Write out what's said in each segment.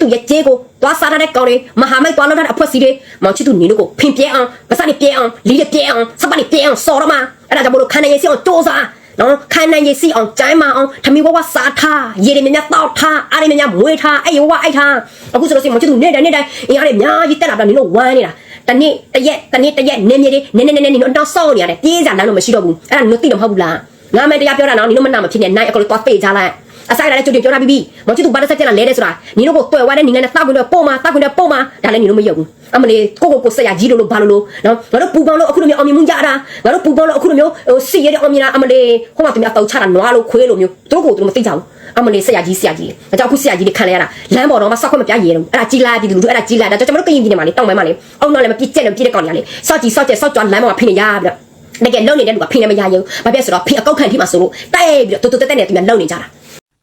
သူရဲ့ကျေးကိုသွားစားတဲ့ကောင်တွေမဟာမိတ်သွားလောက်တဲ့အဖွဲ့အစည်းတွေမောင်ချစ်သူနေလို့ကိုဖင်ပြဲအောင်ပစနေပြဲအောင်လီရပြဲအောင်စပနေပြဲအောင်စော်ရမှာအဲ့ဒါကြောင့်မလို့ခန္ဓာရဲ့စီအောင်စူးစားနော်ခန္ဓာရဲ့စီအောင်ကြိုင်းမအောင်ထမီဝဝစားထားရေတွေမြများတောက်ထားအားတွေများမွေးထားအဲ့ဝဝအိုက်ထားအခုဆိုလို့စီမောင်ချစ်သူနေတိုင်းနေတိုင်းအင်အားတွေအများကြီးတက်လာတာနင်တို့ဝမ်းနေတာတနေ့တရက်တနေ့တရက်နေမြေတွေနေနေနေနေနင်တို့တော့စောင့်နေရတယ်ပြေးစားလမ်းတော့မရှိတော့ဘူးအဲ့ဒါနင်တို့သိတော့မဟုတ်ဘူးလားငါမတရားပြောတာနော်နင်တို့မနာမဖြစ်နဲ့နိုင်အကောင်တော့သေးကြလိုက် အဆိုင်လာတဲ့ကျုပ်တွေပြောတာပြီးပြီမောင်ချစ်သူဘာတစ်ဆက်ကျက်လာလဲတဲ့ဆိုတာညီတို့ကိုတွေ့ဝါတဲ့ညီနဲ့တောက်ခွင့်တော့ပုံမှာတောက်ခွင့်တော့ပုံမှာဒါလည်းညီတို့မယုံဘူးအမလေးကိုကိုကိုဆက်ရကြီးလို့လို့ဘာလို့လို့နော်ငါတို့ပူပေါင်းလို့အခုလိုမျိုးအောင်မြင်မှုရတာငါတို့ပူပေါင်းလို့အခုလိုမျိုးဟိုစီရတဲ့အောင်မြင်တာအမလေးဟိုမှာသူများတောက်ချတာနွားလို့ခွေးလို့မျိုးသူတို့ကိုသူတို့မသိကြဘူးအမလေးဆက်ရကြီးဆက်ရကြီးဒါကြောင့်အခုဆက်ရကြီးတွေခံလဲရတာလမ်းပေါ်တော့မှစောက်ခွင့်မပြရဲတော့အဲ့ဒါကြီးလာပြီလူတို့အဲ့ဒါကြီးလာဒါကြောင့်ကျွန်တော်တို့ကရင်ပြည်နယ်မှာလေတောင်းမဲမှာလေအောင်တော့လည်းမပြစ်ကျက်လည်းပြစ်တဲ့ကောင်တွေကလေစောက်ကြီးစောက်ကျက်စောက်ကြွလမ်းပေါ်မှာဖိနေရပြီးတော့တကယ်လုံနေတဲ့လူကဖိနေမရရင်ဘာဖြစ်ဆိုတော့ဖိအကောက်ခံထိမှာဆိုလို့တဲ့ပြီးတော့တူတူတက်တက်နဲ့သူများလုံနေကြတာ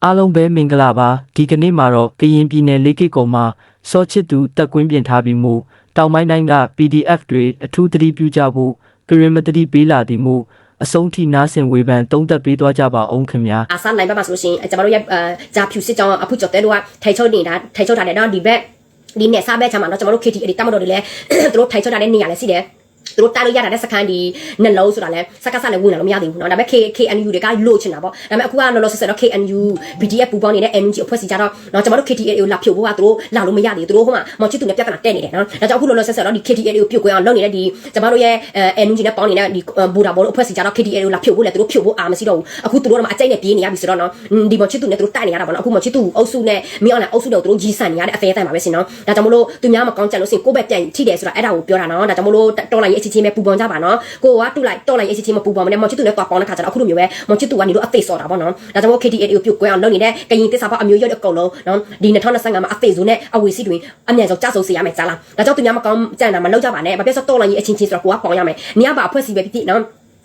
အားလုံးပဲမင်္ဂလာပါဒီကနေ့မှာတော့ကရင်ပြည်နယ်လေးကိတ်ကုံမှာစောချစ်သူတက်ကွင်းပြင်ထားပြီးမှုတောင်ပိုင်းတိုင်းက PDF တွေအထူးသတိပြုကြဖို့ကရင်မတတိပေးလာသည်မှုအဆုံးထိနားဆင်ဝေဖန်တုံးသက်ပေးသွားကြပါအောင်ခင်ဗျာအာဆန်လိုင်းဘက်မှာဆိုလို့ရှိရင်ကျွန်တော်တို့ရဲ့အဲဂျာဖြူစစ်ကြောင်းအဖုကျော်တဲတို့ကထိုင်ချုပ်နေတာထိုင်ချုပ်ထားတယ်နော်ဒီဘက်ဒီနဲ့စားဘက်ချမှာတော့ကျွန်တော်တို့ KT အဲ့ဒီတမတော်တွေလည်းသူတို့ထိုင်ချုပ်ထားတဲ့နေရာလည်းရှိတယ် သူတို့တားလို့ရတာတဲ့စကန်ဒီနှလုံးဆိုတာလဲစကစလည်းဝင်လာလို့မရသေးဘူးเนาะဒါပေမဲ့ K KNU တွေကလို့ချင်တာပေါ့ဒါပေမဲ့အခုကလောလောဆယ်ဆယ်တော့ KNU BDF ပူပေါင်းနေတဲ့ NUG အဖွဲ့စီကြတော့เนาะကျွန်တော်တို့ KTA ကိုလာဖြုတ်ဖို့ကသူတို့လာလို့မရသေးဘူးသူတို့ဟိုမှာမော်ချစ်သူနဲ့ပြဿနာတက်နေတယ်เนาะဒါကြောင့်အခုလောလောဆယ်ဆယ်တော့ဒီ KTA ကိုပြုတ်ကွင်းအောင်လုပ်နေတဲ့ဒီကျွန်တော်တို့ရဲ့ NUG နဲ့ပေါင်းနေတဲ့ဒီဘူတာဘောတို့အဖွဲ့စီကြတော့ KTA ကိုလာဖြုတ်ဖို့လဲသူတို့ဖြုတ်ဖို့အာမရှိတော့ဘူးအခုသူတို့ကမှအကြိုက်နဲ့ပြေးနေရပြီဆိုတော့เนาะဒီမော်ချစ်သူနဲ့သူတို့တိုက်နေရတာပေါ့เนาะအခုမော်ချစ်သူအုပ်စုနဲ့မင်းအောင်လည်းအုပ်စုတော့သူတို့ကြီးဆန်နေရတဲ့အသေးအတန်ပါပဲရှင်เนาะဒါကြောင့်မလို့သူများမကောင်းကြလို့ရှင်ကိုယ့်ဘက်ပြန်ထိတယ်ဆိုတာအဲ့ဒါကိုပြောတာเนาะဒါကြောင့်မလို့တော်လိုက်ရဲ့အ ချင်းချင်းပဲပူပေါင်းကြပါနော်ကိုကတူလိုက်တော်လိုက်ရေးချင်းမပူပါမနဲ့မော်ချစ်သူနဲ့တွားပေါင်းတဲ့ခါကျတော့အခုလိုမျိုးပဲမော်ချစ်သူကနေတော့အသေးစော်တာပေါ့နော်ဒါကြောင့်မို့ KTA ကိုပြုတ်ကွဲအောင်လုပ်နေတဲ့ကရင်တစ္ဆာဖောက်အမျိုးရွက်အကုန်လုံးနော်ဒီ2025မှာအသေးဆိုနဲ့အဝေစီတွင်အမြန်ဆုံးကြဆုံးစေရမယ်ကြားလားဒါကြောင့်သူများမကောင်းကြံတာမလုပ်ကြပါနဲ့ဘာဖြစ်ဆိုတော်လိုက်ရေးအချင်းချင်းဆိုတော့ကိုကပေါင်းရမယ်နေရာပါအဖွဲ့စီပဲဖြစ်ဖြစ်နော်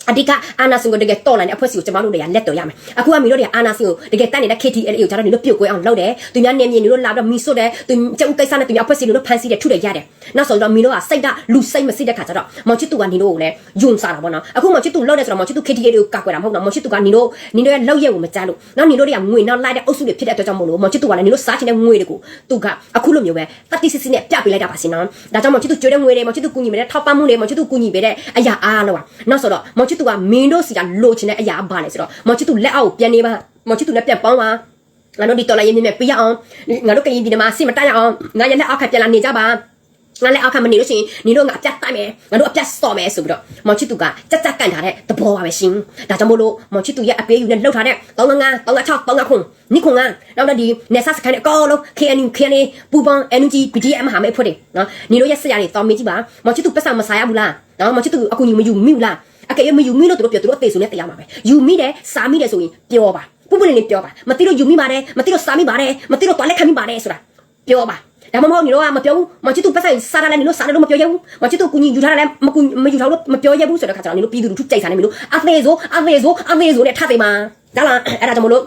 အဓိကအာနာစင်ကိုတကယ်တော်လိုက်တဲ့အဖွဲ့စီကိုကျမတို့တွေကလက်တော်ရမယ်အခုကမီတို့တွေကအာနာစင်ကိုတကယ်တတ်နေတဲ့ KTL ကိုကျတော့နေလို့ပြုတ်ကွဲအောင်လုပ်တယ်သူများနေမြင်နေလို့လာတော့မီဆွတ်တယ်သူကျုပ်ကိစ္စနဲ့သူများအဖွဲ့စီလို့ဖန်စီတယ်ထုတယ်ရတယ်နောက်ဆိုတော့မီတို့ကစိတ်ကလူစိတ်မစိတ်တဲ့ခါကျတော့မောင်ချစ်သူကနေတို့ကိုလည်းယုံစားတာပေါ့နော်အခုမောင်ချစ်သူလောက်တယ်ဆိုတော့မောင်ချစ်သူ KTL ကိုကာကွယ်တာမဟုတ်တော့မောင်ချစ်သူကနေတို့နေတို့ရဲ့လောက်ရက်ကိုမကြားလို့နောက်နေတို့တွေကငွေနောက်လိုက်တဲ့အုပ်စုတွေဖြစ်တဲ့အတွက်ကြောင့်မို့လို့မောင်ချစ်သူကလည်းနေတို့စားချင်တဲ့ငွေတွေကိုသူကအခုလိုမျိုးပဲတတိစစ်စစ်နဲ့ပြပေးလိုက်တာပါစင်နော်ဒါကြောင့်မောင်ချစ်သူကြွေးတဲ့ငွေတွေမောင်ချစ်သူကူညီပေးတဲ့ထောက်ပံ့မှုတွေမောင်ချစ်သူကူညီပေးတဲ့အရာအားလုံးอ่ะနောက်ဆိုတော့မောင်ချစ်သူကမင်းတို့စီကလိုချင်တဲ့အရာဘာလဲဆိုတော့မောင်ချစ်သူလက်အောက်ပြန်နေပါမောင်ချစ်သူနဲ့ပြန်ပေါင်းပါငါတို့ဒီတော်လိုက်ရင်းမြင်မြပေးရအောင်ငါတို့ကရင်ပြည်မှာစိမတက်ရအောင်ငါရဲ့လက်အောက်ကပြန်လာနေကြပါငါလည်းအောက်ခံမနေလို့ရှိရင်ညီတို့ငါအပြတ်တိုက်မယ်ငါတို့အပြတ်စော်မယ်ဆိုပြီးတော့မောင်ချစ်သူကကြက်ကြက်ကန်ထားတဲ့သဘောပါပဲရှင်ဒါကြောင့်မို့လို့မောင်ချစ်သူရဲ့အပေးယူနဲ့လှုပ်ထားတဲ့355 356 359နိခွန်ကနောက်တော့ဒီနေဆတ်စကန်အကောလုံး KNU KNA ပူပန် NUG BDM ဟာမဲ့ဖွဲ့တယ်နော်ညီတို့ရဲ့ဆက်ရတွေတောင်းမေးကြည့်ပါမောင်ချစ်သူပတ်စံမစားရဘူးလားနော်မောင်ချစ်သူအကူညီမယူမိဘူးလား အကယ်၍မယူမိလို့တို့ပြောတို့အသေးစုံနဲ့တရားမှာပဲယူမိတယ်စားမိတယ်ဆိုရင်ပြောပါပုပ်ပုလေးလေးပြောပါမသိလို့ယူမိပါတယ်မသိလို့စားမိပါတယ်မသိလို့တွားလက်ခံမိပါတယ်ဆိုတာပြောပါဒါမှမဟုတ်ညီတို့ကမပြောဘူးမချစ်သူပတ်ဆိုင်စားရလဲညီတို့စားတယ်လို့မပြောရဘူးမချစ်သူကူညီယူထားတယ်လဲမကူမယူထားလို့မပြောရဘူးဆိုတဲ့ခါကျတော့ညီတို့ပြည်သူလူထုကြိုက်စားနေပြီလို့အသေးဆိုအသေးဆိုအသေးဆိုနဲ့ထားသိမှာဒါလားအဲ့ဒါကြောင့်မလို့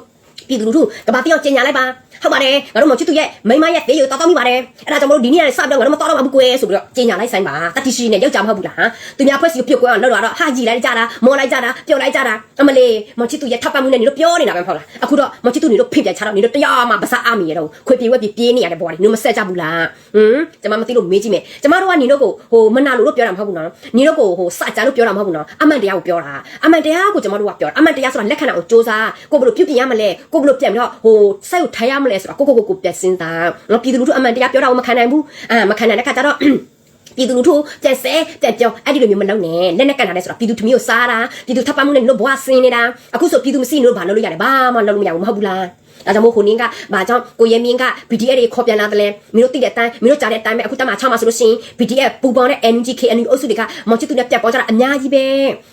ပြည်သူလူထုကဘာတယောက်ကျင်ညာလိုက်ပါဟုတ်ပါတယ်ငါတို့မချစ်သူရဲ့မိမရဲ့တေးကိုတောက်တောက်မိပါတယ်အဲ့ဒါကြောင့်မလို့ဒီနေ့ကနေစပြီးတော့ငါတို့မတော်တော့ဘူးကွယ်ဆိုပြီးတော့ကျင်ညာလိုက်ဆိုင်ပါတတိရှိနဲ့ယောက်ျားမဟုတ်ဘူးလားဟမ်သူများဖွဲ့စီကိုပြုတ်ကွယ်အောင်လောက်တော့ဟာကြီးလိုက်ကြတာမော်လိုက်ကြတာပျော်လိုက်ကြတာအမလေးမချစ်သူရဲ့ထောက်ပံ့မှုနဲ့ညီတို့ပြောနေတာပဲမဟုတ်လားအခုတော့မချစ်သူညီတို့ဖိပြန်ချတော့ညီတို့တရားမှမစားအမီရတော့ခွေပြေဝက်ပြေပြေးနေရတဲ့ဘဝတွေညီတို့မဆက်ကြဘူးလားဟမ်ကျွန်မမသိလို့မေးကြည့်မယ်ကျွန်မတို့ကညီတို့ကိုဟိုမနာလို့လို့ပြောတာမဟုတ်ဘူးနော်ညီတို့ကိုဟိုစကြလို့ပြောတာမဟုတ်ဘူးနော်အမှန်တရားကိုပြောတာအမှန်တရားကိုကျွန်မတို့ကပြောတာအမှန်တရားဆိုတာလက်ခံတာကိုစ조사ကိုဘယ်လိုပြုတ်ပြင်ရမလဲကိုဘယ်လိုပြန်ပြီးတော့ဟိုစိုက်ကိုထိုင်ရမလဲဆိုတာကိုကိုကိုကိုပြန်စဉ်းစားနော်ပြည်သူလူထုအမှန်တရားပြောတာကိုမခံနိုင်ဘူးအာမခံနိုင်တဲ့ခါကျတော့ပြည်သူလူထုပြန်ဆဲပြန်ပြောအဲ့ဒီလိုမျိုးမလုပ်နဲ့လက်နဲ့ကန်ထားတယ်ဆိုတော့ပြည်သူထမီးကိုစားတာပြည်သူထပ်ပမှုနဲ့တို့ဘွားဆင်းနေတာအခုဆိုပြည်သူမရှိလို့ဘာလုပ်လို့ရတယ်ဘာမှလုပ်လို့မရဘူးမဟုတ်ဘူးလား ဒါကြောင့်မို့ခုနင်းကဘာကြောင့်ကိုရဲမင်းက BDF တွေခေါ်ပြန်လာတယ်လဲမင်းတို့သိတဲ့အတိုင်းမင်းတို့ကြားတဲ့အတိုင်းပဲအခုတမ6မှာဆိုလို့ရှိရင် BDF ပူပေါင်းတဲ့ NG KNU အုပ်စုတွေကမောင်ချစ်သူနဲ့ပြတ်ပေါ်ကြတာအများကြီးပဲ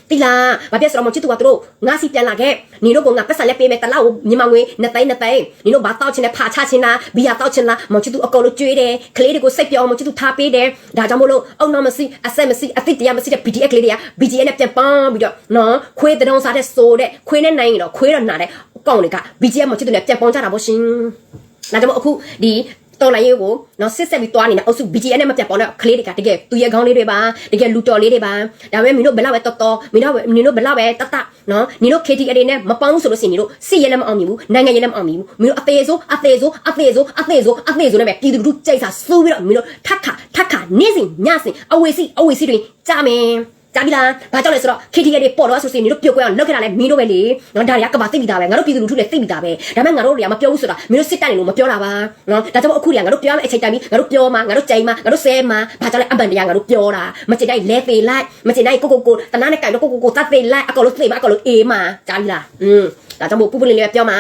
သိလားဘာဖြစ်ဆိုတော့မောင်ချစ်သူကတို့ငါစီပြန်လာခဲ့နေတို့ကငါပတ်စံလက်ပေးမယ်တလောက်မြန်မာငွေနှစ်သိန်းနှစ်သိန်းနေတို့ဘာတောက်ချင်လဲဖာချချင်လားဘီယာတောက်ချင်လားမောင်ချစ်သူအကုန်လုံးကြွေးတယ်ကလေးတွေကိုစိတ်ပြောင်းမောင်ချစ်သူထားပေးတယ်ဒါကြောင့်မို့လို့အုံနောက်မရှိအဆက်မရှိအသစ်တရားမရှိတဲ့ BDF ကလေးတွေက BDF နဲ့ပြန်ပန်းပြီးတော့နော်ခွေးတုံးစားတဲ့ဆိုတဲ့ခွေးနဲ့နိုင်ရင်တော့ခွေးတော့နာတဲ့ ကောင်တွေက BGM မချစ်သူနဲ့ပြန်ပေါင်းကြတာပေါ့ရှင်။ဒါကြောင့်မို့အခုဒီတော်လိုက်ရေးကိုနော်စစ်ဆက်ပြီးသွားနေတဲ့အုပ်စု BGN နဲ့မပြတ်ပေါင်းတဲ့ကလေးတွေကတကယ်သူရဲ့ခေါင်းလေးတွေပါတကယ်လူတော်လေးတွေပါဒါပေမဲ့မင်းတို့ဘယ်လောက်ပဲတော်တော်မင်းတို့မင်းတို့ဘယ်လောက်ပဲတတ်တနော်နင်တို့ KT အတွေနဲ့မပေါင်းဆိုလို့ရှိရင်နင်တို့စစ်ရဲလည်းမအောင်မြင်ဘူးနိုင်ငံရဲလည်းမအောင်မြင်ဘူးမင်းတို့အသေးစိုးအသေးစိုးအသေးစိုးအသေးစိုးအသေးစိုးနဲ့ပဲပြည်သူလူထုကြိတ်စာစူးပြီးတော့မင်းတို့ထက်ခါထက်ခါနေ့စဉ်ညစဉ်အဝေစီအဝေစီတွေကြမယ် ကြပြီလားဘာကြောင့်လဲဆိုတော့ KTK တွေပေါ်တော့ဆိုရင်မင်းတို့ပြုတ်ကွဲအောင်လောက်ခဲ့တာလဲမင်းတို့ပဲလေနော်ဒါတွေကကဘာသိပြီးသားပဲငါတို့ပြည်သူလူထုလည်းသိပြီးသားပဲဒါပေမဲ့ငါတို့တွေကမပြောဘူးဆိုတာမင်းတို့စစ်တပ်နေလို့မပြောတာပါနော်ဒါကြောင့်အခုတွေကငါတို့ပြောရမယ့်အချိန်တိုင်းပြီးငါတို့ပြောမှာငါတို့ကြိမ်မှာငါတို့ဆဲမှာဘာကြောင့်လဲအပန်တရားငါတို့ပြောတာမချင်တိုင်းလဲသေးလိုက်မချင်တိုင်းကိုကိုကိုတနာနဲ့ကြိုင်တော့ကိုကိုကိုတတ်သေးလိုက်အကောလို့သိမှာအကောလို့အေးမှာကြားပြီလားอืมဒါကြောင့်မို့ပူပူလေးလေးပြောမှာ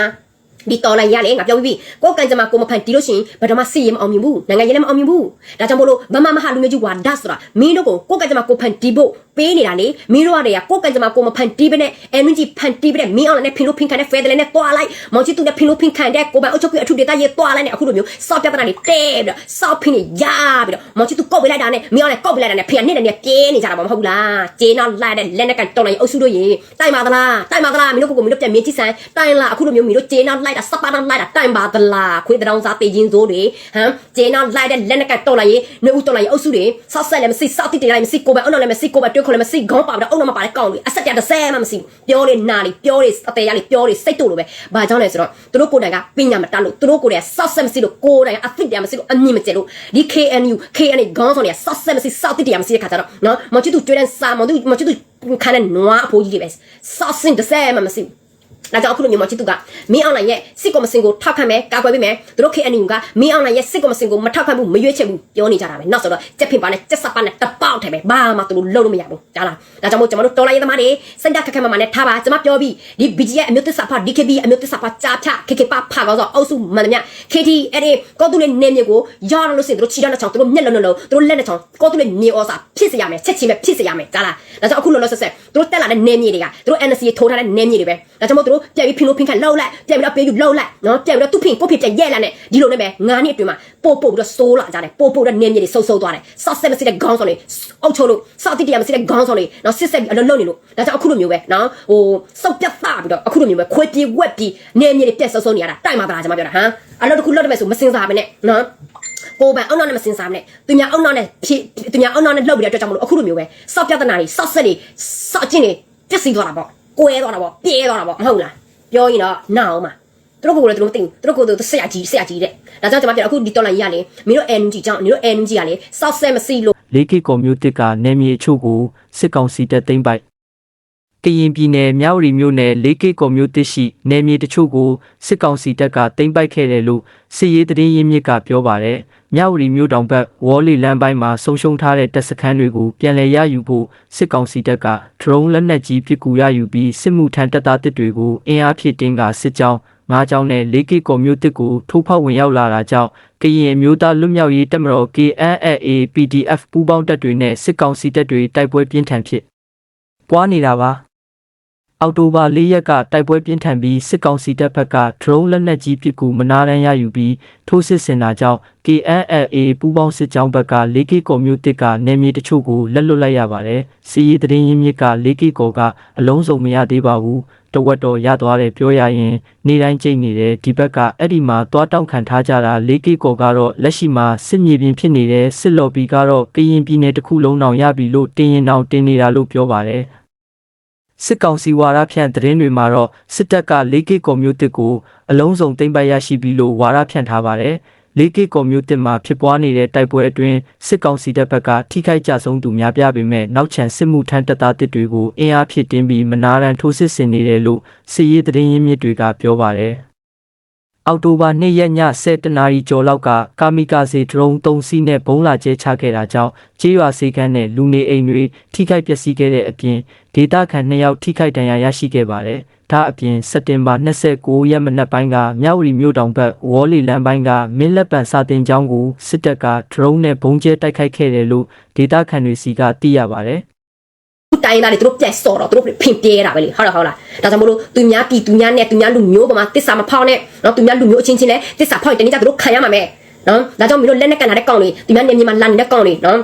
ဒီတော်လိုက်ရလေငါပြောပြီးပြီကိုကန်ကြမှာကိုမဖန်တီးလို့ရှိရင်ဘယ်တော့မှစီရင်မအောင်မြင်ဘူးနိုင်ငံရေးလည်းမအောင်မြင်ဘူးဒါကြောင့်မို့လို့မမမဟာလူမျိုးကြီးဝါဒဆိုတာမင်းတို့ကိုကိုကန်ကြမှာကိုဖန်တီးဖို့ပေးနေတာလေမင်းတို့ကတည်းကကိုကန်ကြမှာကိုမဖန်တီးပဲနဲ့ energy ဖန်တီးပဲနဲ့မင်းအောင်လည်းဖင်လို့ဖင်ခံတဲ့ feather လည်းနဲ့တွားလိုက်မောင်ချီတူနဲ့ဖင်လို့ဖင်ခံတဲ့ကိုပိုင်အုပ်ချုပ်ကအထူဒေတာရေးတွားလိုက်နဲ့အခုလိုမျိုးစောက်ပြဿနာတွေတဲပြီးတော့စောက်ဖင်နေရပြီးတော့မောင်ချီတူကောက်ပေးလိုက်တာနဲ့မင်းအောင်လည်းကောက်ပေးလိုက်တာနဲ့ဖင်ကနဲ့နဲ့ပြင်းနေကြတာပေါ့မဟုတ်လားဂျေနောက်လိုက်တဲ့လက်နဲ့ကန်တော်လိုက်အုပ်စုတို့ရေတိုင်ပါသလားတိုင်ပါသလားမင်းတို့ကိုကိုမင်းတို့ပြန်မြင်ကြည့်စမ်းတိုင်လားအခုလိုမျိုးမင်းတို့ဂျေနောက်လိုက်တာစပါနောက်လိုက်တာတိုင်ပါသလားခွေးတောင်စားတေးချင်းစိုးတွေဟမ်ဂျေနောက်လိုက်တဲ့လက်နဲ့ကန်တော်လိုက်ရေနှုတ်ဦးတော်လိုက်ရေအုပ်စုတွေစောက်ဆက်လည်းမရှိစောက်တိတေးလည်းမရှိကိုပဲအုံနောက်လည်းမရှိကိုပဲတွဲခေါ်လည်းမရှိခေါင်းပါတော့အုံနောက်မပါတဲ့ကောင်းတွေအဆက်ပြတစ်ဆဲမှမရှိပြောလေနာလေပြောလေအသေးရလေပြောလေစိတ်တို့လိုပဲဘာကြောင့်လဲဆိုတော့သူတို့ကိုယ်တိုင်ကပညာမတတ်လို့သူတို့ကိုယ်တိုင်စောက်ဆက်မရှိလို့ကိုယ်တိုင်အသိတရားမရှိလို့အမြင်မကျလို့ဒီ KNU KNA ခေါင်းဆောင်တွေကစောက်ဆက်မရှိစောက်တိတရားမရှိတဲ့ခါကျတော့နော်မချစ်သူကျွေးတဲ့စာမသူမချစ်သူခန်းတဲ့နွားအဖိုးကြီးတွေပဲစောက်စင်တစ်ဆဲမှမရှိဘူး ဒါကြောင့်အခုလိုမျိုးမချစ်သူကမင်းအောင်နိုင်ရဲ့စစ်ကောမစင်ကိုထောက်ခံမယ်ကာကွယ်ပေးမယ်သူတို့ KNU ကမင်းအောင်နိုင်ရဲ့စစ်ကောမစင်ကိုမထောက်ခံဘူးမရွေးချယ်ဘူးပြောနေကြတာပဲနောက်ဆိုတော့ကြက်ဖင်ပါနဲ့ကြက်စပ်ပါနဲ့တပေါက်ထဲပဲဘာမှသူတို့လုံးလို့မရဘူးကြားလားဒါကြောင့်မို့ကျွန်တော်တို့တော်လိုက်ရသမားတွေစိတ်ဓာတ်ခက်ခဲမှမှနဲ့ထားပါကျွန်မပြောပြီးဒီ BG ရဲ့အမျိုးသစ္စာဖ DKB အမျိုးသစ္စာဖကြားဖြ KK ပဖကောင်းဆိုအုပ်စုမှန်သမျှ KT အဲ့ဒီကောတူလေးနေမြေကိုရအောင်လို့စင်သူတို့ချီရတဲ့ချောင်းသူတို့မျက်လုံးလုံးသူတို့လက်နဲ့ချောင်းကောတူလေးမြေဩစာဖြစ်စေရမယ်ချက်ချင်းပဲဖြစ်စေရမယ်ကြားလားဒါကြောင့်အခုလောလောဆယ်ဆယ်သူတို့တက်လာတဲ့နေမြေတွေကသူတို့ NC ထိုးထားတဲ့နေမြေတွေပဲဒါကြောင့်မို့သူတို့ပြန်ပြီးဖင်လို့ဖင်ခန့်လှုပ်လိုက်ပြန်ပြီးတော့ပေးယူလှုပ်လိုက်နော်ပြန်ပြီးတော့သူ့ဖင်ကိုဖင်ပြန်ရဲလာနဲ့ဒီလိုနဲ့ပဲငါးနှစ်အတွင်းမှာပို့ပို့ပြီးတော့စိုးလာကြတယ်ပို့ပို့တဲ့နေမြေတွေစိုးစိုးသွားတယ်ဆော့ဆက်မစစ်တဲ့ခေါင်းဆောင်တွေအုပ်ချုပ်လို့စောက်တိတရားမစစ်တဲ့ခေါင်းဆောင်တွေနော်စစ်ဆက်ပြီးအလုံးလုံးနေလို့ဒါကြောင့်အခုလိုမျိုးပဲနော်ဟိုစောက်ပြတ်သားပြီးတော့အခုလိုမျိုးပဲခွေးပြေးဝက်ပြီးနေမြေတွေပြက်ဆုပ်ဆုပ်နေရတာတိုက်မှာပါလားကျွန်မပြောတာဟမ်အလုပ်တစ်ခုလုပ်တယ်မယ်ဆိုမစင်စားပဲနဲ့နော်ကိုယ်ပိုင်အောက်နောက်နဲ့မစင်စားမနဲ့သူများအောက်နောက်နဲ့ဖြည့်သူများအောက်နောက်နဲ့လှုပ်ပြီးတဲ့အတွက်ကြောင့်မလို့အခုလိုမျိုးပဲစောက်ပြဿနာတွေစောက်ဆက်တွေစောက်ချင်းတွေပြက်စီသွားတာပေါ့ ကွဲသွားတာပေါ့ပြေးသွားတာပေါ့မဟုတ်လားပြောရင်တော့နာအောင်ပါသူတို့ကိုယ်လည်းသူတို့သိသူတို့ကိုယ်သူဆက်ရကြီးဆက်ရကြီးတဲ့ဒါကြောင့်ကျွန်မပြောအခုဒီတော်လိုင်းကြီးကလေမင်းတို့ NG ကြောင့်မင်းတို့ NG ကလေစောက်ဆက်မစီလို့၄ကကွန်မြူတစ်ကနေမြေအချို့ကိုစစ်ကောင်စီတပ်သိမ်းပိုက် ကရင်ပြည်နယ်မြောက်ရီမြို့နယ်၄ကကွန်မြူတစ်ရှိနေမြေတချို့ကိုစစ်ကောင်စီတပ်ကသိမ်းပိုက်ခဲ့တယ်လို့စစ်ရေးသတင်းရင်းမြစ်ကပြောပါတယ်။မြောက်ရီမြို့တောင်ဘက်ဝေါ်လီလမ်းပိုင်းမှာဆုံးရှုံးထားတဲ့တပ်စခန်းတွေကိုပြန်လည်ရယူဖို့စစ်ကောင်စီတပ်ကဒရုန်းလက်နက်ကြီးပစ်ကူရယူပြီးစစ်မှုထမ်းတပ်သားတစ်တွေကိုအင်အားဖြည့်တင်းကစစ်ကြောင်းငါးကြောင်းနဲ့၄ကကွန်မြူတစ်ကိုထိုးဖောက်ဝင်ရောက်လာတာကြောင့်ကရင်အမျိုးသားလွတ်မြောက်ရေးတပ်မတော် KNLA PDF ပူးပေါင်းတပ်တွေနဲ့စစ်ကောင်စီတပ်တွေတိုက်ပွဲပြင်းထန်ဖြစ်ပွားနေတာပါ အောက်တိုဘာ၄ရက်ကတိုက်ပွဲပြင်းထန်ပြီးစစ်ကောင်စီတပ်ဘက်က drone လက်နက်ကြီးပစ်ကူမနာရန်ရယူပြီးထိုးစစ်ဆင်တာကြောင့် KNLA ပူးပေါင်းစစ်ကြောင်းဘက်က 4K ကော်မျိုးတစ်ကနေမြေတချို့ကိုလက်လွတ်လိုက်ရပါတယ်စီးရီးသတင်းရင်းမြစ်က 4K ကော်ကအလုံးစုံမရသေးပါဘူးတဝက်တော်ရသွားတယ်ပြောရရင်နေတိုင်းကြိတ်နေတယ်ဒီဘက်ကအဲ့ဒီမှာသွားတောက်ခံထားကြတာ 4K ကော်ကတော့လက်ရှိမှာစစ်မြေပြင်ဖြစ်နေတဲ့စစ်လော်ဘီကတော့ကရင်ပြည်နယ်တစ်ခုလုံးတောင်ရပြီလို့တင်ရင်တောင်တင်နေတာလို့ပြောပါတယ် စစ်ကောင်စီဝါဒဖြန့်သတင်းတွေမှာတော့စစ်တပ်က 4K ကွန်မြူတစ်ကိုအလုံးစုံသိမ်းပိုက်ရရှိပြီလို့ဝါဒဖြန့်ထားပါတယ်။ 4K ကွန်မြူတစ်မှာဖြစ်ပွားနေတဲ့တိုက်ပွဲအတွင်းစစ်ကောင်စီတပ်ဘက်ကထိခိုက်ကြဆုံးသူများပြားပေမဲ့နောက်ချန်စစ်မှုထမ်းတပ်သားတစ်တွေကိုအင်အားဖြစ်တင်းပြီးမနာရန်ထိုးစစ်ဆင်နေတယ်လို့စစ်ရေးသတင်းရင်းမြစ်တွေကပြောပါတယ်။ အောက်တိုဘာ2ရက်ည7တနာရီကျော်လောက်ကကာမီကာဇေဒရုန်း3စီးနဲ့ဘုံလာကျဲချခဲ့တာကြောင့်ကျေးရွာစေကန်းနဲ့လူနေအိမ်တွေထိခိုက်ပျက်စီးခဲ့တဲ့အပြင်ဒေသခံ2ယောက်ထိခိုက်ဒဏ်ရာရရှိခဲ့ပါတယ်။ဒါအပြင်စက်တင်ဘာ29ရက်မနက်ပိုင်းကမြောက်ရီမြို့တောင်ဘက်ဝေါ်လီလမ်းပိုင်းကမင်းလက်ပံစာတင်ကျောင်းကိုစစ်တပ်ကဒရုန်းနဲ့ဘုံကျဲတိုက်ခိုက်ခဲ့တယ်လို့ဒေသခံတွေစီကသိရပါတယ်။ တိုင်းသားတွေသူတို့ပြက်စော်တော့သူတို့ဖင်ပြဲတာပဲလေဟုတ်လားဟုတ်လားဒါကြောင့်မို့လို့သူများပြည်သူများနဲ့သူများလူမျိုးပေါ်မှာတစ္ဆာမဖောက်နဲ့နော်သူများလူမျိုးအချင်းချင်းလဲတစ္ဆာဖောက်ရင်တနေ့ကျသူတို့ခံရမှာမယ်နော်ဒါကြောင့်မင်းတို့လက်နဲ့ကန်လာတဲ့ကောင်တွေသူများနေမြေမှာလန်နေတဲ့ကောင်တွေနော်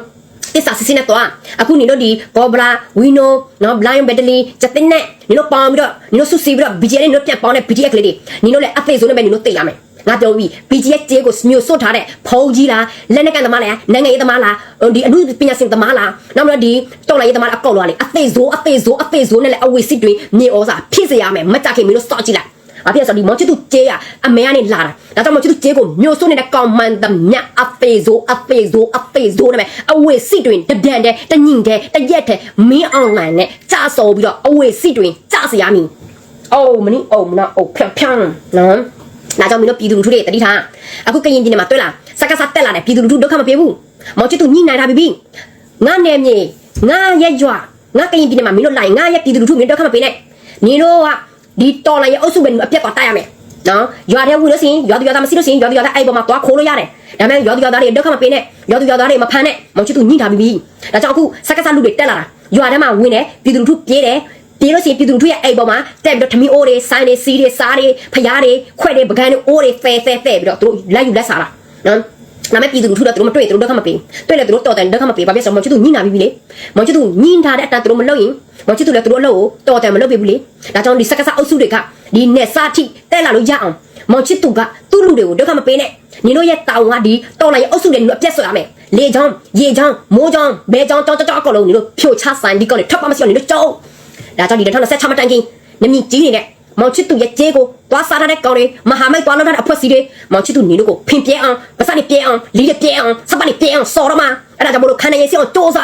တစ္ဆာစစ်စစ်နဲ့တော့အခုနေတို့ဒီဘောဘလာဝီနိုနော်ဘလိုင်းဘက်တလီချက်တင်နဲ့နေတို့ပေါင်းပြီးတော့နေတို့ဆုစီပြီးတော့ BGN နေတို့ပြန်ပေါင်းတဲ့ BTX ကလေးတွေနေတို့လည်းအသေးဆုံးနဲ့ပဲနေတို့သိရမယ် ငါပြောပြီး BGS ကျေးကိုမျိုးစွတ်ထားတဲ့ဖုံးကြီးလားလက်နက်ကန်သမားလားနိုင်ငံရေးသမားလားဒီအမှုပညာရှင်သမားလားနောက်ပြီးတော့ဒီတော်လိုင်းရေးသမားအကောက်လွားလေအသေးစိုးအသေးစိုးအသေးစိုးနဲ့လည်းအဝေစစ်တွေမြေဩစာဖြစ်စေရမယ်မကြခင်မင်းတို့စော့ကြည့်လိုက်အဖေဆိုဒီမောင်ချစ်သူကျေးရအမေကနေလာတာဒါကြောင့်မောင်ချစ်သူကျေးကိုမျိုးစွတ်နေတဲ့ကောင်မန်သမြအသေးစိုးအသေးစိုးအသေးစိုးနဲ့အဝေစစ်တွေတဒန်တဲ့တညင်တဲ့တရက်တဲ့မင်းအွန်လိုင်းနဲ့ကြာစော်ပြီးတော့အဝေစစ်တွေကြာစရာမင်းအိုးမနီအိုးမနာအိုးဖြန့်ဖြန့်နော် ဒါကြောင့်မင်းတို့ပြည်သူလူထုတွေတတိထားအခုကရင်ပြည်နယ်မှာတွေ့လားစကားစားတက်လာတယ်ပြည်သူလူထုဒုက္ခမပြေဘူးမောင်ချစ်သူညှိနှိုင်းထားပြီးငါနယ်မြေငါရဲ့ရွာငါကရင်ပြည်နယ်မှာမင်းတို့လိုက်ငါရဲ့ပြည်သူလူထုမင်းဒုက္ခမပေးနဲ့နင်တို့ကဒီတော်လိုက်ရဲ့အုပ်စုပဲအပြတ်သွားတိုက်ရမယ်နော်ရွာထဲဝင်လို့ရှိရင်ရွာသူရွာသားမရှိလို့ရှိရင်ရွာသူရွာသားအဲ့ပေါ်မှာသွားခိုးလို့ရတယ်ဒါပေမဲ့ရွာသူရွာသားတွေဒုက္ခမပေးနဲ့ရွာသူရွာသားတွေမဖမ်းနဲ့မောင်ချစ်သူညှိထားပြီးဒါကြောင့်အခုစကားစားလူတွေတက်လာတာရွာထဲမှာဝင်တယ်ပြည်သူလူထုပြေးတယ် ပြေးလို့ရှိရင်ပြည်သူလူထုရဲ့အိမ်ပေါ်မှာတက်ပြီးတော့ထမင်းအိုးတွေဆိုင်တွေစီးတွေစားတွေဖျားတွေခွက်တွေပကန်းတွေအိုးတွေဖဲဖဲဖဲပြီးတော့သူတို့လက်ယူလက်စားတာနော်နာမည်ပြည်သူလူထုတော့သူတို့မတွေ့သူတို့ဒုက္ခမပေးတွေ့လေသူတို့တော်တယ်ဒုက္ခမပေးဘာဖြစ်ဆိုမောင်ချစ်သူညှိနာပြီးပြီလေမောင်ချစ်သူညှိထားတဲ့အတန်သူတို့မလုပ်ရင်မောင်ချစ်သူလည်းသူတို့အလုပ်ကိုတော်တယ်မလုပ်ပေးဘူးလေဒါကြောင့်ဒီစက္ကစအုပ်စုတွေကဒီနဲ့စားထိတဲ့လာလို့ရအောင်မောင်ချစ်သူကသူ့လူတွေကိုဒုက္ခမပေးနဲ့ညီတို့ရဲ့တောင်းကဒီတော်လိုက်ရဲ့အုပ်စုတွေညီတို့အပြတ်ဆွရမယ်လေချောင်းရေချောင်းမိုးချောင်းဘဲချောင်းကြောင်းကြောင်းအကုန်လုံးညီတို့ဖြိုချဆိုင်ဒီကောင်တွေထပ်ပါမရှိအောင်ညီတို့ကြောက် ဒါကြောင့်ဒီ2026မတိုင်ခင်နမီကြီးနေတဲ့မောင်ချစ်သူရဲ့ကျေးကိုသွားစားတဲ့ကောင်တွေမဟာမိတ်သွားလောက်တဲ့အဖွဲ့အစည်းတွေမောင်ချစ်သူညီတို့ကိုဖင်ပြဲအောင်ပစနေပြဲအောင်လီရပြဲအောင်စပနေပြဲအောင်စော်ရမှာအဲ့ဒါကြောင့်မလို့ခန္ဓာရည်စီအောင်စ조사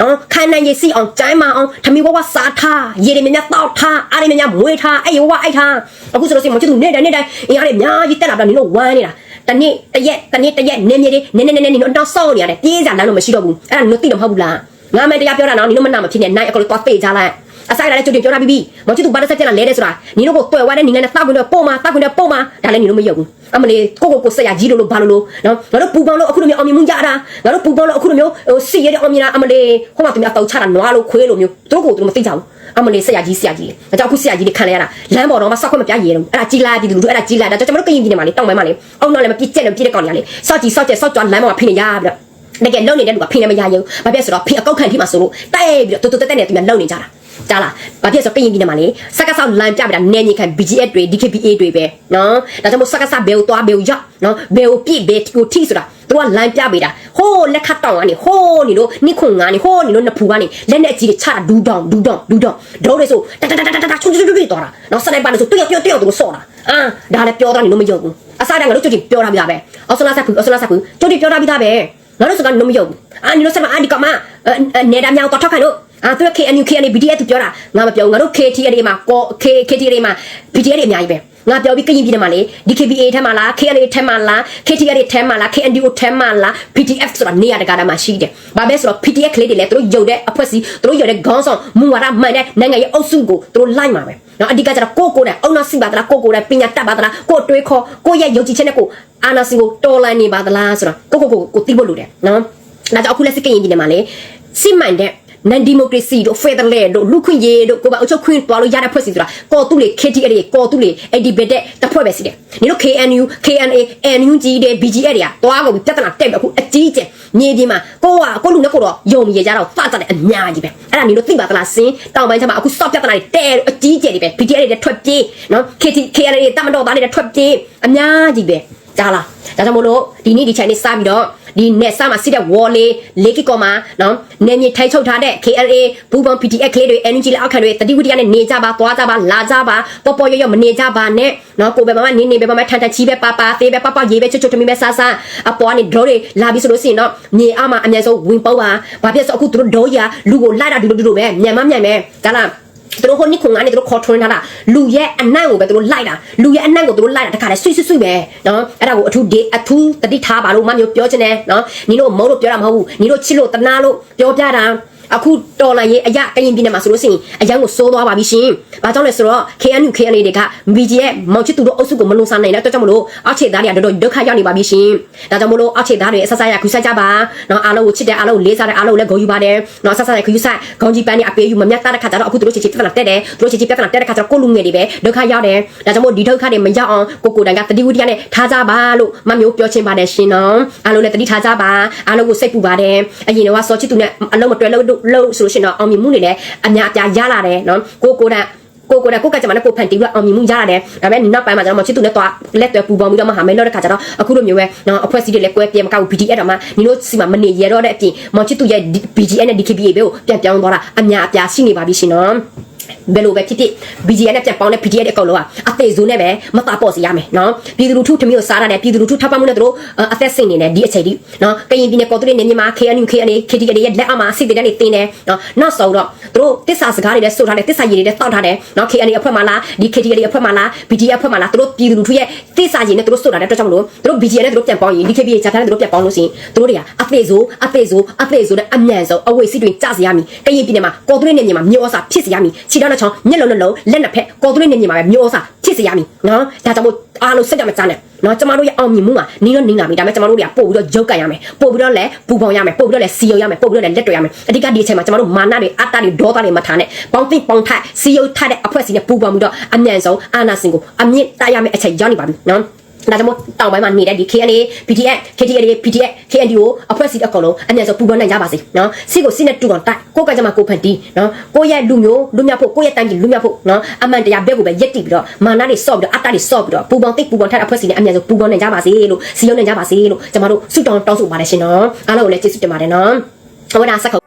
နော်ခန္ဓာရည်စီအောင်ကျိုင်းမအောင်ထမီဝဝစားထားရေတွေမြများတောက်ထားအားတွေများမွေးထားအဲ့ဝဝအိုက်ထားအခုဆိုလို့ရှိရင်မောင်ချစ်သူနေ့တိုင်းနေ့တိုင်းအင်အားတွေအများကြီးတက်လာတော့ညီတို့ဝမ်းနေတာတနေ့တရက်တနေ့တရက်နေမြေတွေနေနေနေနေနေတော့စောင့်နေရတယ်ပြေးစားလမ်းတော့မရှိတော့ဘူးအဲ့ဒါညီတို့သိတော့မဟုတ်ဘူးလား ငါမတရားပြောတာနော်ညီတို့မနာမဖြစ်နဲ့နိုင်အကောင်တော့သေးကြလိုက်အဆိုင်လာတဲ့ကျုပ်တွေပြောတာပြီးပြီမောင်ချစ်သူဘာတစ်ဆက်ကျက်လာလဲတဲ့ဆိုတာညီတို့ကိုတွေ့ဝါတဲ့ညီနဲ့တောက်ခွင့်တော့ပုံမှာတောက်ခွင့်တော့ပုံမှာဒါလည်းညီတို့မယုံဘူးအမလေးကိုကိုကိုဆက်ရကြီးလို့လို့ဘာလို့လို့နော်ငါတို့ပူပေါင်းလို့အခုလိုမျိုးအောင်မြင်မှုရတာငါတို့ပူပေါင်းလို့အခုလိုမျိုးဟိုစီရတဲ့အောင်မြင်တာအမလေးဟိုမှာသူများတောက်ချတာနွားလို့ခွေးလို့မျိုးသူတို့ကိုသူတို့မသိကြဘူးအမလေးဆက်ရကြီးဆက်ရကြီးဒါကြောင့်အခုဆက်ရကြီးတွေခံရရတာလမ်းပေါ်တော့မှစောက်ခွင့်မပြရဲတော့အဲ့ဒါကြီးလာပြည်သူလူတို့အဲ့ဒါကြီးလာဒါကြောင့်ကျွန်တော်တို့ကရင်ပြည်နယ်မှာလေတောင်းပိုင်းမှာလေအောင်တော့လည်းမပြစ်ကျက်လည်းပြစ်တဲ့ကောင်တွေကလေစောက်ကြီးစောက်ကျက်စောက်ကြွလမ်းပေါ်မှာဖိနေရပြီး တော့တကယ်လုံနေတဲ့လူကဖိနေမရရင်ဘာဖြစ်ဆိုတော့ဖိအကောက်ခံထိမှာဆိုလို့တဲ့ပြီးတော့တူတူတက်တက်နဲ့သူများလုံနေကြတာကြားလားဘာဖြစ်ဆိုကရင်ပြည်နယ်မှာလေစက်ကဆောက်လမ်းပြပြတာနေနေခံ BGF တွေ DKPA တွေပဲနော်ဒါကြောင့်မို့စက်ကဆောက်ဘယ်ကိုသွားဘယ်ကိုရောက်နော်ဘယ်ကိုပြည့်ဘယ်ကိုထိဆိုတာသူကလမ်းပြပေးတာဟိုးလက်ခတ်တောင်ကနေဟိုးနေလို့နိခွန်ငါနေဟိုးနေလို့နဖူကနေလက်နဲ့ကြီးတွေချတာဒူးတောင်ဒူးတောင်ဒူးတောင်ဒိုးတွေဆိုတတတတတတချွတ်ချွတ်ချွတ်သွားတာနော်စနိုက်ပါလို့ဆိုတွယောတွယောတွယောသူတို့ဆော့တာအာဒါလည်းပြောတော့နေလို့မယုံဘူးအစားတန်းငါတို့ကြွကြည့်ပြောထားပြီးသားပဲအော်ဆလာဆက်ကူအော်ဆလာဆက်ကူကြွကြည့်ပြောထားပြီးသားပဲ ငါတို့စကားလုံးမယုံဘူးအာညီတို့ဆက်မအာဒီကမနေတာမြောင်တော့ထောက်ခိုင်းလို့အာသူက KNU KNU BDS သူပြောတာငါမပြောဘူးငါတို့ KTA တွေမှာကော K KTA တွေမှာ BDS တွေအများကြီးပဲငါပြောပြီးကရင်ပြည်နယ်မှာလေ DKBA ထဲမှာလား KNA ထဲမှာလား KTA တွေထဲမှာလား KNDO ထဲမှာလား PDF ဆိုတာနေရာတကာတာမှာရှိတယ်။ဘာပဲဆိုတော့ PDF ကလေးတွေလည်းသူတို့ယုံတဲ့အဖွဲ့အစည်းသူတို့ယုံတဲ့ခေါင်းဆောင်မူဝါဒမှန်တဲ့နိုင်ငံရေးအုပ်စုကိုသူတို့လိုက်မှာပဲ။နော်အဓိကကျတော့ကိုကိုနဲ့အုံနာစီပါတလားကိုကိုနဲ့ပညာတတ်ပါတလားကိုတွေးခေါ်ကိုရဲ့ယုံကြည်ချက်နဲ့ကို အာနာစီကိုတော်လန်နေပါသလားဆိုတော့ကိုကိုကိုကိုသိဖို့လိုတယ်နော်။ဒါကြောင့်အခုလက်စစ်ကရင်ပြည်နယ်မှာလေစစ်မှန်တဲ့နန်ဒီမိုကရေစီတို့ဖက်ဒရယ်တို့လူခွင့်ရေးတို့ကိုပါအုပ်ချုပ်ခွင့်တွားလို့ရတဲ့ဖွဲ့စည်းဆိုတာကော်တူလေ KTA တွေကော်တူလေအဲ့ဒီဘက်တဲ့တစ်ဖွဲ့ပဲရှိတယ်။နေတို့ KNU KNA NUG တွေ BGF တွေကတွားကုန်ပြဿနာတက်ပြီးအခုအကြီးကျယ်မြေပြင်မှာကိုကကိုလူနဲ့ကိုတော့ယုံမြင်ကြတော့ဖတ်တယ်အများကြီးပဲ။အဲ့ဒါနေတို့သိပါသလားစင်းတောင်ပိုင်းကျမှအခု stop ပြဿနာတွေတဲအကြီးကျယ်တွေပဲ BGF တွေထွက်ပြေးနော် KT KNA တွေတမတော်သားတွေထွက်ပြေးအများကြီးပဲ။ ကြားလား။ဒါကြောင့်မို့လို့ဒီနေ့ဒီ channel စပြီးတော့ဒီ net ဆာမှာစစ်တဲ့ wall လေးလေးကီကောမှာနော်နေမြေထိုင်ချုပ်ထားတဲ့ KLA ဘူပေါင်း PTX ကလေးတွေ energy လက်အောက်ခံတွေတတိဝတိယနဲ့နေကြပါသွားကြပါလာကြပါပေါ်ပေါ်ရရမနေကြပါနဲ့နော်ကိုပဲမမနေနေပဲမမထန်ထန်ချီပဲပါပါသေးပဲပပရေးပဲချွတ်ချွတ်ထမီပဲဆာဆာအပေါ်ကနေ draw တွေလာပြီးဆိုလို့ရှိရင်တော့မြေအမအမြန်ဆုံးဝင်ပေါက်ပါဘာဖြစ်ဆိုအခုတို့ draw ရလူကိုလိုက်တာဒီလိုဒီလိုပဲမြန်မမြန်ပဲဒါလား သူတို့ဟိုနိခုံကနေသူတို့ခေါ်ထွန်းထားတာလူရဲ့အနံ့ကိုပဲသူတို့လိုက်တာလူရဲ့အနံ့ကိုသူတို့လိုက်တာတခါတည်းဆွိဆွိဆွိပဲနော်အဲ့ဒါကိုအထူးဒေအထူးတတိထားပါလို့မမျိုးပြောချင်တယ်နော်ညီတို့မုန်းလို့ပြောတာမဟုတ်ဘူးညီတို့ချစ်လို့တနာလို့ပြောပြတာ အခုတော်လာရေးအရာကရင်ပြည်နယ်မှာဆိုလို့ရှိရင်အရန်ကိုစိုးသွားပါပြီရှင်။ဘာကြောင့်လဲဆိုတော့ KNU KNA တွေက MBG ရဲ့မောင်ချစ်သူတို့အုပ်စုကိုမလုံစားနိုင်တဲ့အတွက်ကြောင့်မလို့အောက်ခြေသားတွေကတော်တော်ဒုက္ခရောက်နေပါပြီရှင်။ဒါကြောင့်မလို့အောက်ခြေသားတွေအဆဆရခူးဆိုင်ကြပါ။နော်အားလုံးကိုချစ်တဲ့အားလုံးကိုလေးစားတဲ့အားလုံးကိုလည်းဂုဏ်ယူပါတယ်။နော်ဆဆရခူးဆိုင်ခေါင်းကြီးပန်းတွေအပေးယူမမြတ်တဲ့ခါကျတော့အခုတို့ချစ်ချစ်ပြဿနာတက်တယ်။တို့ချစ်ချစ်ပြဿနာတက်တဲ့ခါကျတော့ကိုလူငယ်တွေပဲဒုက္ခရောက်တယ်။ဒါကြောင့်မို့ဒီဒုက္ခတွေမရောက်အောင်ကိုကိုတိုင်ကတတိဝတိယနဲ့ထားကြပါလို့မမျိုးပြောချင်ပါတယ်ရှင်နော်။အားလုံးလည်းတတိထားကြပါ။အားလုံးကိုစိတ်ပူပါတယ်။အရင်တော့စောချစ်သူနဲ့အလုံးမတွဲလို့လို့ဆိုလို့ရှင်တော့အောင်မြင်မှုတွေလည်းအများအပြားရလာတယ်နော်ကိုကိုတန်ကိုကိုနဲ့ကိုကကြမှာနဲ့ကိုဖန်တီးပြီးအောင်မြင်မှုရရတယ်ဒါပေမဲ့နောက်ပိုင်းမှာကျွန်တော်မချစ်သူနဲ့တော့လက်တွဲပူပေါင်းပြီးတော့မှဟာမဲလို့တဲ့ခါကျတော့အခုလိုမျိုးပဲနော်အဖွဲ့အစည်းတွေလည်းကွဲပြဲမကောက်ဘူး BDS တော့မှညီတို့စီမှာမနေရတော့တဲ့အပြင်မချစ်သူရဲ့ BGN နဲ့ DKBA ပဲကိုပြန်ပြောင်းသွားတာအများအပြားရှိနေပါပြီရှင်နော် ဘယ်လိုပဲဖြစ်ဖြစ် BGN နဲ့ပြန်ပေါင်းတဲ့ BDS အကောင်လုံးကအသေးစုံနဲ့ပဲမသားပေါ့စီရမယ်နော်ပြည်သူလူထုထမျိုးစားရတယ်ပြည်သူလူထုထောက်ပံ့မှုနဲ့တို့အသက်စိတ်နေတယ်ဒီအချိန်ဒီနော်ကရင်ပြည်နယ်ကော်တူရီနေမြန်မာ KNU KNA KTK ရဲ့လက်အောက်မှာစစ်တဲ့နေတင်းတယ်နော်နောက်ဆုံးတော့တို့တစ္ဆာစကားတွေလည်းဆိုထားတယ်တစ္ဆာရည်တွေလည်းတောက်ထားတယ်နော် KNA အဖွဲ့မှလားဒီ KTK အဖွဲ့မှလား BDS အဖွဲ့မှလားတို့ပြည်သူလူထုရဲ့တစ္ဆာရည်နဲ့တို့ဆိုထားတဲ့အတွက်ကြောင့်မလို့တို့ BGN နဲ့တို့ပြန်ပေါင်းရင် DKB ဂျာပြန်နဲ့တို့ပြန်ပေါင်းလို့ရှိရင်တို့တွေကအသေးဆိုအသေးဆိုအသေးဆိုနဲ့အမြန်ဆုံးအဝေးစစ်တွေကြစေရမည်ကရင်ပြည်နယ်မှာကော်တူရီနေမြန်မာမြို့အစားဖြစ်စေရမည်ခြေထောက်နဲ့ချောင်းမျက်လုံးနှလုံးလက်နှစ်ဖက်ကော်တူရီနေမြန်မာပဲမြို့အစားဖြစ်စေရမည်နော်ဒါကြောင့်မို့အားလုံးစက်ကြမကြနဲ့နော်ကျမတို့ရဲ့အောင်မြင်မှုမှာနင်းတော့နင်းလာပြီဒါပေမဲ့ကျမတို့တွေကပို့ပြီးတော့ရုပ်ကန်ရမယ်ပို့ပြီးတော့လည်းပူပေါင်းရမယ်ပို့ပြီးတော့လည်းစီယုံရမယ်ပို့ပြီးတော့လည်းလက်တွေ့ရမယ်အဓိကဒီအချိန်မှာကျမတို့မာနတွေအတ္တတွေဒေါသတွေမထားနဲ့ပေါင်းသိပေါင်းထစီယုံထတဲ့အဖွဲ့အစည်းနဲ့ပူပေါင်းပြီးတော့အမြန်ဆုံးအာနာစင်ကိုအမြင့်တိုက်ရမယ်အချိန်ရောက်နေပါပြီနော် ဒါကြောင့်မို့တောင်ပိုင်းမှာနေတဲ့ဒီ KNA PTX KTK PTX KNDO အဖွဲ့အစည်းအကုန်လုံးအမြန်ဆုံးပူပေါင်းနိုင်ကြပါစေနော်စီကိုစီနဲ့တူအောင်တိုက်ကိုကကြမှာကိုဖန်တီးနော်ကိုရဲ့လူမျိုးလူမျိုးဖို့ကိုရဲ့တိုင်းပြည်လူမျိုးဖို့နော်အမှန်တရားဘက်ကိုပဲရက်တည်ပြီးတော့မာနတွေဆော့ပြီးတော့အတ္တတွေဆော့ပြီးတော့ပူပေါင်းသိပူပေါင်းထတဲ့အဖွဲ့အစည်းနဲ့အမြန်ဆုံးပူပေါင်းနိုင်ကြပါစေလို့စီယုံနိုင်ကြပါစေလို့ကျမတို့ဆုတောင်းတောင်းဆိုပါတယ်ရှင်နော်အားလုံးကိုလည်းကျေးဇူးတင်ပါတယ်နော်ဟောဒါဆက်ခု